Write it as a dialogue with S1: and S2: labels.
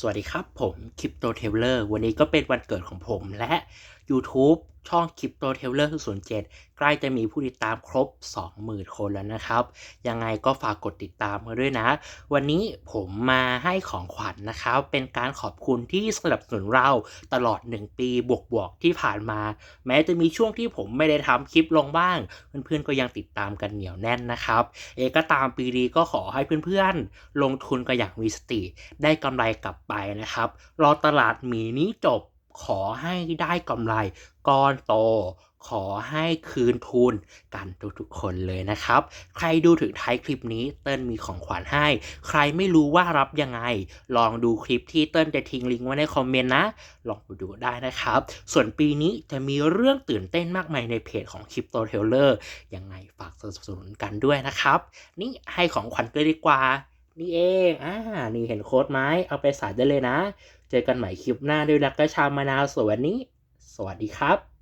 S1: สวัสดีครับ ผมคริปโตเทเลอร์วันนี้ก็เป็นวันเกิดของผมและ YouTube ช่องคริปโตเทเลอร์07 ใกล้จะมีผู้ติดตามครบ 20,000 คนแล้วนะครับ ยังไงก็ฝากกดติดตามมาด้วยนะ วันนี้ผมมาให้ของขวัญนนะครับ เป็นการขอบคุณที่สนับสนุนเราตลอด 1 ปีบวกๆที่ผ่านมา แม้จะมีช่วงที่ผมไม่ได้ทำคลิปลงบ้าง เพื่อนๆก็ยังติดตามกันเหนียวแน่นนะครับ เอก็ตามปีนี้ก็ขอให้เพื่อนๆ ลงทุนกันอย่างมีสติ ได้กำไรกลับไปนะครับ รอตลาดหมีนี้จบ ขอให้ได้กำไรก้อนโต ขอให้คืนทุนกันทุกๆคนเลยนะครับ ใครดูถึงท้ายคลิปนี้เติ้ลมีของขวัญให้ ใครไม่รู้ว่ารับยังไง ลองดูคลิปที่เติ้ลจะทิ้งลิงก์ไว้ในคอมเมนต์นะ ลองไปดูได้นะครับ ส่วนปีนี้จะมีเรื่องตื่นเต้นมากมายในเพจของ Crypto t a i l e r ยังไงฝากสนับสนุนกันด้วยนะครับ นี่ให้ของขวัญกันดีกว่า นี่เองอ่านี่เห็นโค้ดไหมเอาไปใส่ได้เลยนะ เจอกันใหม่คลิปหน้าด้วยรักกระชามะนาวสวนนี้ สวัสดีครับ